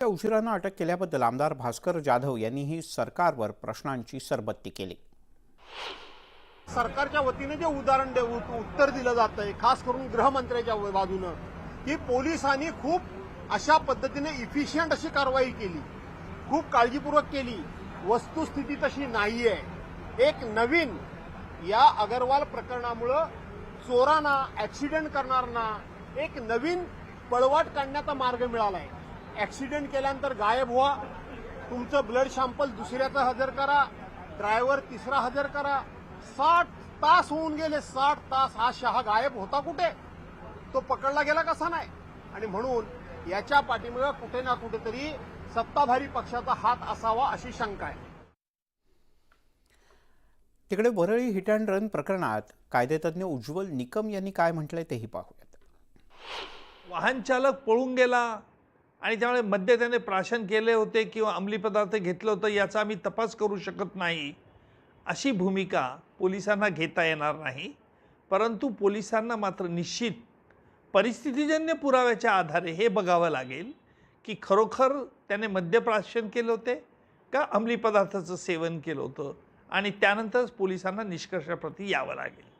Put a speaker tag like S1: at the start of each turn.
S1: त्या उशिरानं अटक केल्याबद्दल आमदार भास्कर जाधव यांनीही सरकारवर प्रश्नांची सरबत्ती केली.
S2: सरकारच्या वतीने जे उदाहरण देऊ उत्तर दिलं जातंय खास करून गृहमंत्र्याच्या बाजूनं की पोलिसांनी खूप अशा पद्धतीने इफिशियंट अशी कारवाई केली. खूप काळजीपूर्वक केली. वस्तुस्थिती तशी नाहीये. एक नवीन या अगरवाल प्रकरणामुळं चोरांना ऍक्सिडेंट करणाऱ्यांना एक नवीन पळवाट काढण्याचा मार्ग मिळालाय. ऍक्सिडेंट केल्यानंतर गायब व्हा. तुमचं ब्लड सॅम्पल दुसऱ्याचं हजर करा. ड्रायव्हर तिसरा हजर करा. साठ तास होऊन गेले. साठ तास हा शहा गायब होता कुठे? तो पकडला गेला कसा नाही? आणि म्हणून याच्या पाठीमुळे कुठे ना कुठेतरी सत्ताधारी पक्षाचा हात असावा अशी शंका आहे.
S1: तिकडे वरळी हिट अँड रन प्रकरणात कायदेतज्ञ उज्ज्वल निकम यांनी काय म्हटलंय तेही पाहूयात.
S3: वाहन चालक पळून गेला. आणि त्यामुळे मद्य त्याने प्राशन केले होते किंवा अंमली पदार्थ घेतलं होतं याचा आम्ही तपास करू शकत नाही. अशी भूमिका पोलिसांना घेता येणार नाही. परंतु पोलिसांना मात्र निश्चित परिस्थितीजन्य पुराव्याच्या आधारे हे बघावं लागेल की खरोखर त्याने मद्यप्राशन केले होते का अंमली पदार्थाचं सेवन केलं होतं. आणि त्यानंतरच पोलिसांना निष्कर्षाप्रती यावं लागेल.